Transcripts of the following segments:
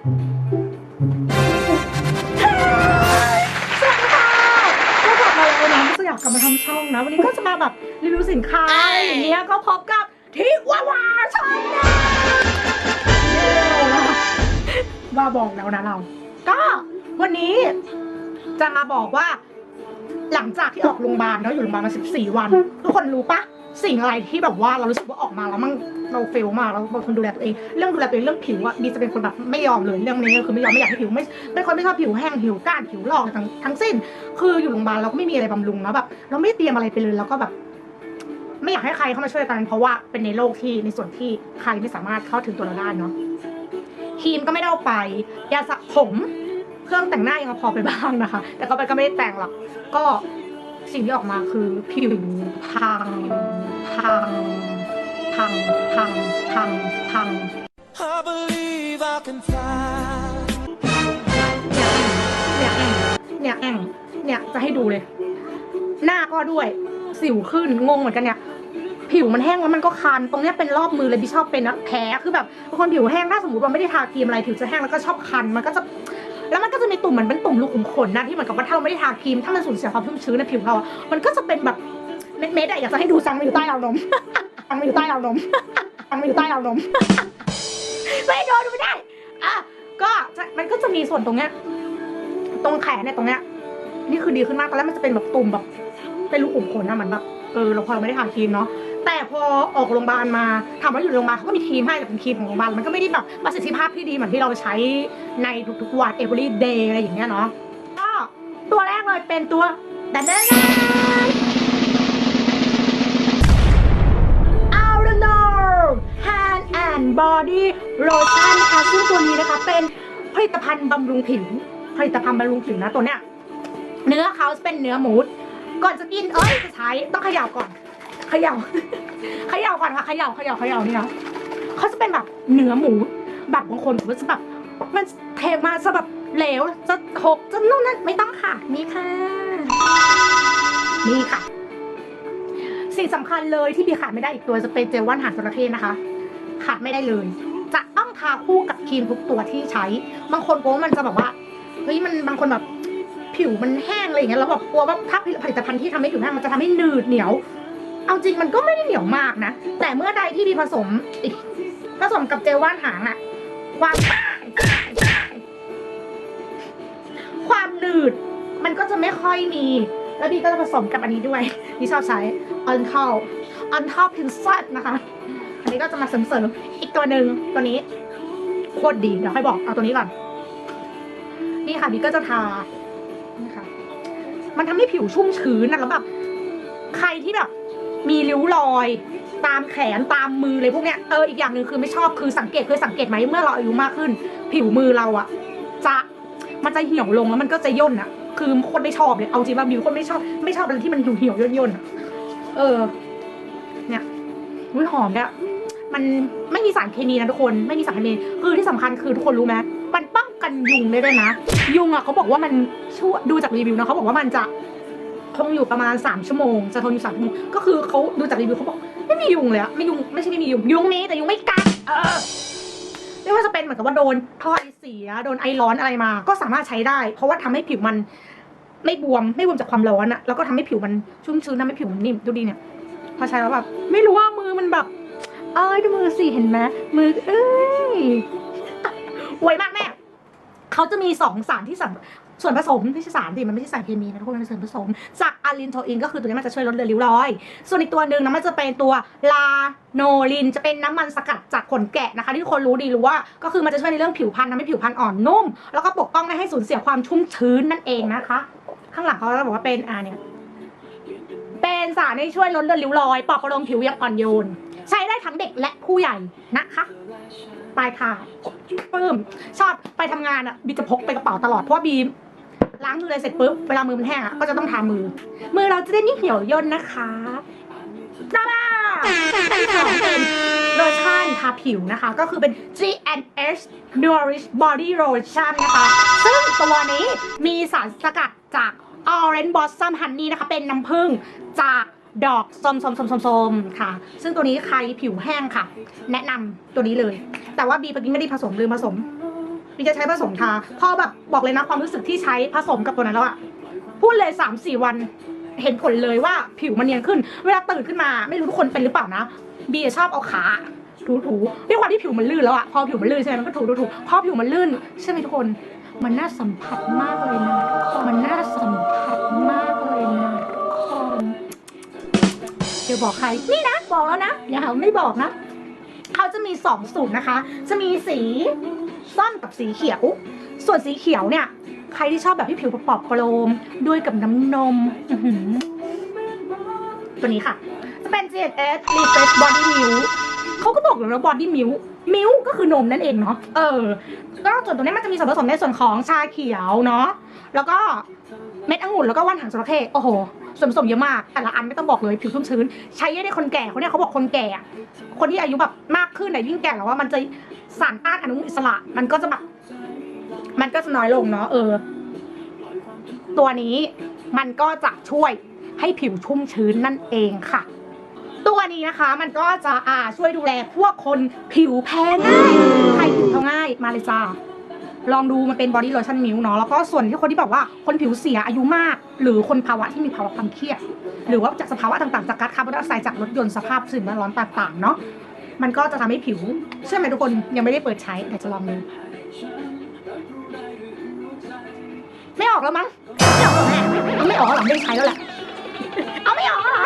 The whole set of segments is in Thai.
สวัสดีค่ะก็กลับมาแล้วนะอยากกลับมาทำช่องนะ วันนี้ก็จะมาแบบรีวิวสินค้าอะไรอย่างเงี้ยก็พบกับทิวาวาช่องนะว่าบอกแล้วนะเรา ก็วันนี้จะมาบอกว่า หลังจากที่ออกโรงพยาบาลแล้วอยู่โรงพยาบาลมา 14 วัน ทุกคนรู้ปะ สิ่งอะไรที่แบบว่าเรารู้สึกว่าออกมาแล้วมันเราเฟลมากเราเป็นคนดูแลตัวเองเรื่องดูแลตัวเองเรื่องผิวอะบีจะเป็นคนแบบไม่ยอมเลยเรื่องนี้คือไม่ยอมไม่อยากให้ผิวไม่เป็นคนไม่ชอบผิวแห้งผิวก้านผิวลอกทั้งทั้งสิ้น คืออยู่โรงพยาบาลเราก็ไม่มีอะไรบำรุงแล้วแบบเราไม่เตรียมอะไรไปเลยแล้วก็แบบ ไม่อยากให้ใครเข้ามาช่วยกันเพราะว่าเป็นในโลกที่ในส่วนที่ใครไม่สามารถเข้าถึงตัวเราได้เนาะครีมก็ไม่ได้เอาไปยาสระผมเครื่องแต่งหน้ายังพอไปบ้างนะคะ แต่ก็ไปก็ไม่ได้แต่งหรอกก็สิ่งที่ออกมาคือผิวพัง พังพังพังพังพัง I believe I can fly. เนี่ยแอ่งเนี่ยแอ่งเนี่ยจะให้ดูเลย หน้าก็ด้วย สิวขึ้นงงเหมือนกันเนี่ย ผิวมันแห้งแล้วมันก็คัน ตรงเนี้ยเป็นรอบมือเลยที่ชอบเป็นนะแผลคือแบบบางคนผิวแห้งถ้าสมมติว่าไม่ได้ทาครีมอะไรผิวจะแห้งแล้วก็ชอบคันมันก็จะแล้วมันก็จะมีตุ่มเหมือนเป็นตุ่มรูกขุมขนนะที่เหมือนกับว่าถ้าเราไม่ได้ทาครีมถ้ามันสูญเสียความชุ่มชื้นในผิวเราอะมันก็จะเป็นแบบ เม็ดๆอะอยากจะให้ดูซังมาอยู่ใต้ราวนมซังมาอยู่ใต้ราวนมซังมาอยู่ใต้ราวนมไม่โดนดูไม่ได้อะก็มันก็จะมีส่วนตรงเนี้ย ตรงแขนเนี่ยตรงเนี้ย นี่คือดีขึ้นมากตอนแรกมันจะเป็นแบบตุ่มแบบเป็นรูขุมขนนะมือนแบบเออเราพอเราไม่ได้ทาครีมเนาะแต่พอออกโรงพยาบาลมาถามว่าอยู่โรงพยาบาลเขาก็มีครีมให้แต่เป็นครีมของโรงพยาบาลมันก็ไม่ได้แบบประสิทธิภาพที่ดีเหมือนที่เราใช้ในทุกๆวัน every day อะไรอย่างเงี้ยเนาะก็ตัวแรกเลยเป็นตัวแดนเดน a Body Lotion นะคะซึ่งตัวนี้นะคะเป็นผลิตภัณฑ์บำรุงผิวผลิตภัณฑ์บำรุงผิวนะตัวเนี้ยเนื้อเขาเป็นเนื้อหมูก่อนจะกินเอ้ยจะใช้ต้องเขย่าก่อนเขย่าเขย่าก่อนค่ะเขย่าเขย่าเขย่านี่นะเขาจะเป็นแบบเนื้อหมูแบบบางคนมันจะแบบมันเทมาจะแบบเหลวจะหกจะนู่นนั่นไม่ต้องค่ะนี่ค่ะนี่ค่ะ สิ่งสำคัญเลยที่บีขาดไม่ได้อีกตัวจะเป็นเจลว่านหางจระเข้นะคะ ไม่ได้เลย จะต้องทาคู่กับครีมทุกตัวที่ใช้ บางคนกลัวว่ามันจะแบบว่าเฮ้ยมันบางคนแบบผิวมันแห้งอะไรอย่างเงี้ยแล้วแบบกลัวว่าถ้าผลิตภัณฑ์ที่ทำให้ผิวแห้งมันจะทำให้หนืดเหนียว เอาจริงมันก็ไม่ได้เหนียวมากนะ แต่เมื่อใดที่มีผสมผสมกับเจลว่านหางอะความความหนืด มันก็จะไม่ค่อยมี แล้วบีก็จะผสมกับอันนี้ด้วยที่ชอบใช้ on top on top princess นะคะ นนี้ก็จะมาเสริมๆอีกตัวหนึ่งตัวนี้โคตรดีเดี๋ยวค่อยบอกเอาตัวนี้ก่อนนี่ค่ะบีก็จะทานี่ค่ะ มันทำให้ผิวชุ่มชื้นนะแล้วแบบใครที่แบบมีริ้วรอย ตามแขนตามมือเลยพวกเนี้ยเอออีกอย่างหนึ่งคือไม่ชอบคือสังเกตเคยสังเกตไหมเมื่อเราอายุมากขึ้น ผิวมือเราอะจะมันจะเหี่ยวลงแล้วมันก็จะย่นอะคือคนไม่ชอบเลยเอาจริงว่าบิวคนไม่ชอบไม่ชอบอะไรที่มันเหี่ยวย่นๆอะเออ เนี่ยอุ้ยหอมเนี่ย มันไม่มีสารเคมีนะทุกคนไม่มีสารเคมีคือที่สำคัญคือทุกคนรู้ไหมมันป้องกันยุงได้ด้วยนะ ยุงอะเขาบอกว่ามันช่วยดูจากรีวิวนะเขาบอกว่ามันจะทนอยู่ประมาณสามชั่วโมง จะทนอยู่สามชั่วโมงก็คือเขาดูจากรีวิวเขาบอกไม่มียุงเลยอะไม่ยุงไม่ใช่ไม่มียุงยุงมีแต่ยุงไม่กัดเออไม่ว่าจะเป็นเหมือนกับว่าโดนท่อไอเสียโดนไอร้อนอะไรมา ก็สามารถใช้ได้ เพราะว่าทำให้ผิวมันไม่บวมไม่บวมจากความร้อนอะแล้วก็ทำให้ผิวมันชุ่มชื้นทำให้ผิวมันนิ่มดูดีเนี่ยพอใช้แล้วแบบไม่รู้ว่ามือมันแบบ เอ้ยดูมือสิเห็นไหมมือเอ้ยอวยมากแม่เขาจะมีสองสารที่สส่วนผสมไม่ใช่สารดิมันไม่ใช่สารเคมีนะทุกคนมันเป็นส่วนผสม จากอะลินโทอินก็คือตัวนี้มันจะช่วยลดเลือนริ้วรอย ส่วนอีกตัวหนึ่งนะมันจะเป็นตัวลาโนลินจะเป็นน้ำมันสกัดจากขนแกะนะคะ ที่ทุกคนรู้ดีรู้ว่า ก็คือมันจะช่วยในเรื่องผิวพรรณทำให้ผิวพรรณอ่อนนุ่ม แล้วก็ปกป้องไม่ให้สูญเสียความชุ่มชื้นนั่นเองนะคะ ข้างหลังเขาจะบอกว่าเป็นอ่าเนี่ยเป็นสารที่ช่วยลดเลือนริ้วรอยปลอบประโลมผิวอย่างอ่อนโยน ใช้ได้ทั้งเด็กและผู้ใหญ่นะคะปลายค่ะปื้มชอบไปทำงานอะบีจะพกไปกระเป๋าตลอดเพราะว่าบีล้างมือเลยเสร็จปุ๊บเวลามือมันแห้งอะก็จะต้องทามือ มือเราจะได้ไม่เหี่ยวย่นนะคะจ้าบ้าอันที่สองเป็นโลชั่นทาผิวนะคะ ก็คือเป็น G&S Nourish Body Lotion นะคะ ซึ่งตัวนี้มีสารสกัดจาก Orange Blossom Honey นะคะ เป็นน้ำผึ้งจาก ดอกสมสมสมสมสมค่ะ ซึ่งตัวนี้ใครผิวแห้งค่ะ แนะนำตัวนี้เลย แต่ว่าบีปกินไม่ได้ผสมลืมผสมบีจะใช้ผสมทาพอแบบบอกเลยนะความรู้สึกที่ใช้ผสมกับตัวนั้นแล้วอะพูดเลยสามสี่วัน เห็นผลเลยว่าผิวมันเนียนขึ้น เวลาตื่นขึ้นมา ไม่รู้ทุกคนเป็นหรือเปล่านะบีชอบเอาขา ถูถูด้วยความที่ผิวมันลื่นแล้วอะพอผิวมันลื่นใช่ไหมมันก็ถูถูถูพอผิวมันลื่นใช่ไหมทุกคน มันน่าสัมผัสมากเลยนะมันน่ บอกใคร นี่นะ บอกแล้วนะอย่าหาไม่บอกนะเขาจะมีสองสูตรนะคะ จะมีสีส้มกับสีเขียว ส่วนสีเขียวเนี่ย ใครที่ชอบแบบที่ผิวปอบๆโปร่งด้วยกับน้ำนมตัวนี้ค่ะ จะเป็น GS Refresh Body Milk เขาก็บอกเลยว่า Body Milk Milk ก็คือนมนั่นเองเนาะ เออ ก็ส่วนตัวนี้มันจะมีส่วนผสมในส่วนของชาเขียวเนาะ แล้วก็เม็ดองุ่นแล้วก็ว่านหางจระเข้โอ้โห ส่วนผสมเยอะมาก แต่ละอันไม่ต้องบอกเลยผิวชุ่มชื้น ใช้ได้คนแก่เขาเนี่ยเขาบอกคนแก่ คนที่อายุแบบมากขึ้นไหนยิ่งแก่แล้วว่ามันจะสารต้านอนุมูลอิสระ มันก็จะแบบมันก็จะน้อยลงเนาะเออ ตัวนี้มันก็จะช่วยให้ผิวชุ่มชื้นนั่นเองค่ะ ตัวนี้นะคะมันก็จะอ่าช่วยดูแลพวกคนผิวแพ้ง่าย ใครผิวแพ้ง่ายมาเลยจ้า ลองดูมันเป็นบอดี้โลชั่นมิวเนาะแล้วก็ส่วนที่คนที่บอกว่าคนผิวเสียอายุมาก หรือคนภาวะที่มีภาวะความเครียด หรือว่าจากสภาวะต่างๆจากก๊าซคาร์บอนไดออกไซด์จากรถยนต์สภาพสิ่งแวดล้อมต่างๆเนาะมันก็จะทำให้ผิวเชื่อไหมทุกคนยังไม่ได้เปิดใช้เดี๋ยวจะลองดูไม่ออกแล้วมั้งไม่ออกหรอแม่ไม่ออกหรอไม่ได้ใช้แล้วแหละเอาไม่ออกหรอ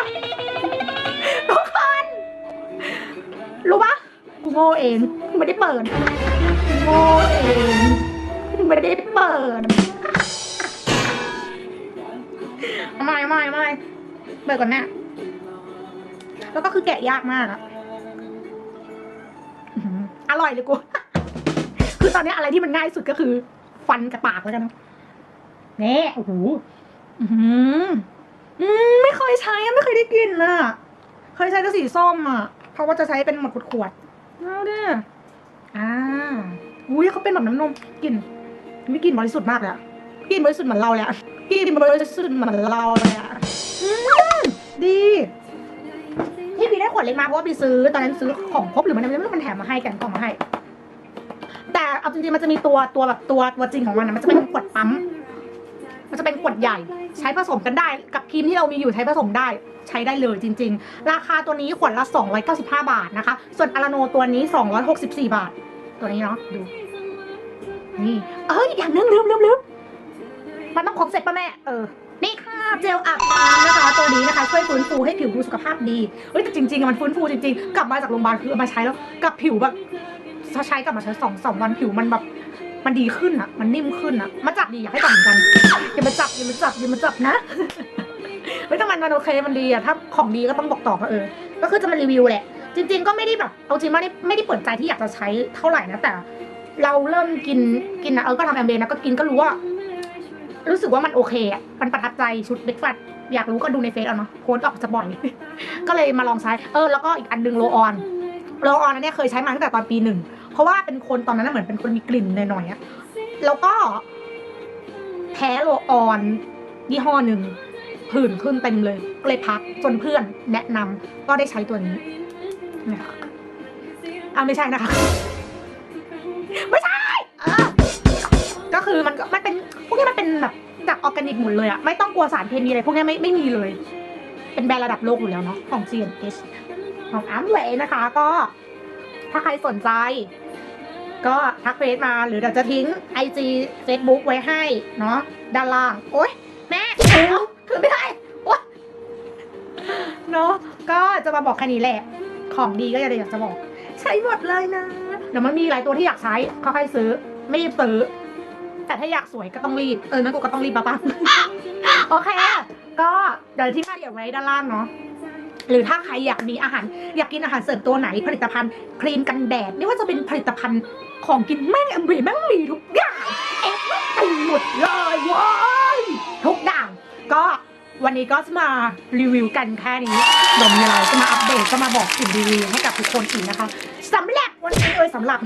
ทุกคนรู้ปะกูโง่เองไม่ได้เปิด โง่เองไม่ได้เปิดไม่ไม่ไม่เปิดก่อนแน่แล้วก็คือแกะยากมากอะอร่อยเลยกู คือตอนนี้อะไรที่มันง่ายสุดก็คือ ฟันกับปากแล้วกันเนอะนี่โอ้โหอื้มไม่เคยใช้ไม่เคยได้กินอะเคยใช้แต่สีส้มอะเพราะว่าจะใช้เป็นหมดขวดเอาด้ออ่า อุ้ยเขาเป็นแบบน้ำนมกลิ่นไม่กลิ่นบริสุทธิ์มากเลยอะกลิ่นบริสุทธิ์เหมือนเราเลยอะกลิ่นบริสุทธิ์เหมือนเราเลยอะอืมดีที่พี่ได้ขวดเล็กมาเพราะว่าพี่ซื้อตอนนั้นซื้อของครบหรือมันไม่รู้มันแถมมาให้แกนกล่องมาให้ แต่เอาจริงๆมันจะมีตัวตัวแบบตัวตัวจริงของมันนะมันจะเป็นขวดปั๊มมันจะเป็นขวดใหญ่ ใช้ผสมกันได้กับครีมที่เรามีอยู่ใช้ผสมได้ใช้ได้เลยจริง ๆ ราคาตัวนี้ขวดละ 295 บาทนะคะ ส่วนอาราโนตัวนี้ 264 บาท ตัวนี้เนาะดู นี่เอ้ยอีกอย่างนึงลืมลืมลืมมันต้องครบเสร็จป่ะแม่ เออ นี่ค่ะเจลอาบน้ำนะคะ ตัวนี้นะคะ ช่วยฟื้นฟูให้ผิวดูสุขภาพดีเฮ้ยแต่จริงๆอะมันฟื้นฟูจริงๆ กลับมาจากโรงพยาบาลคือเอามาใช้แล้วกับผิวแบบถ้าใช้กลับมาใช้สองสองวันผิวมันแบบมันดีขึ้นอะมันนิ่มขึ้นอะมาจับดีอยากให้จับเหมือนกันอย่ามาจับอย่ามาจับอย่ามาจับนะเฮ้ยแต่มันมันโอเคมันดีอะถ้าของดีก็ต้องบอกต่อค่ะเออ ก็คือจะมารีวิวแหละ จริง ๆ ก็ไม่ได้แบบเอาจริงไม่ได้ไม่ได้เปิดใจที่อยากจะใช้เท่าไหร่นะแต่ เราเริ่มกินกินนะเออก็ทำแอมเบนะก็กินก็รู้ว่า รู้สึกว่ามันโอเคอะมันประทับใจชุดเบรกฟาสอยากรู้ก็ดูในเฟซเอาเนาะโพสต์ออกจะบ่อย ก็เลยมาลองใช้เออแล้วก็อีกอันหนึงโรออนโรออนอันเนี้ยเคยใช้มาตั้งแต่ตอนปีหนึ่งเพราะว่าเป็นคนตอนนั้นเหมือนเป็นคนมีกลิ่นหน่อยๆอะแล้วก็แพ้โรออนยี่ห้อหนึ่งผื่นขึ้นเต็มเลยก็เลยพักจนเพื่อนแนะนำก็ได้ใช้ตัวนี้ อ่าไม่ใช่นะคะ ไม่ใช่เออก็คือมันก็มันเป็นพวกนี้มันเป็นแบบจากออร์แกนิกหมดเลยอะไม่ต้องกลัวสารเคมีอะไรพวกนี้ไม่ไม่มีเลย เป็นแบรนด์ระดับโลกอยู่แล้วเนาะของ GNH ของอัมเวนะคะ ก็ถ้าใครสนใจ ก็ทักเฟซมาหรือเดี๋ยวจะทิ้ง IG Facebook ไว้ให้ เนาะด้านล่าง โอ๊ย แม่เอาคือไม่ได้โอ๊ยเนาะก็จะมาบอกแค่นี้แหละ ของดีก็อยากจะบอก ใช้หมดเลยนะ เดี๋ยวมันมีหลายตัวที่อยากใช้ค่อยๆซื้อ ไม่รีบซื้อ แต่ถ้าอยากสวยก็ต้องรีบ เออนั่นกูก็ต้องรีบปะปะโอเค ก็เดี๋ยวที่มาเดี๋ยวไว้ด้านล่างเนาะหรือถ้าใครอยากมีอาหาร อยากกินอาหารเสริมตัวไหนผลิตภัณฑ์ครีมกันแดด ไม่ว่าจะเป็นผลิตภัณฑ์ของกินแม่งเอ็มบีแม่งมีทุกอย่างเอ็มมีหมดเลยว้า วันนี้ก็จะมารีวิวกันแค่นี้เดี๋ยวมีอะไรจะมาอัปเดตจะมาบอกสิ่งดีๆให้กับทุกคนอีกนะคะสำหรับวันนี้เอ้ยสำหรับ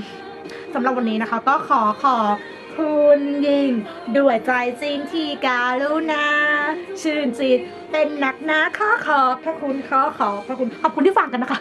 สำหรับวันนี้นะคะ ก็ขอขอบคุณยิงด้วยใจจริงที่การุณาชื่นจิตเป็นหนักหนาขอขอบพระคุณขอขอบพระคุณขอบคุณที่ฟังกันนะคะ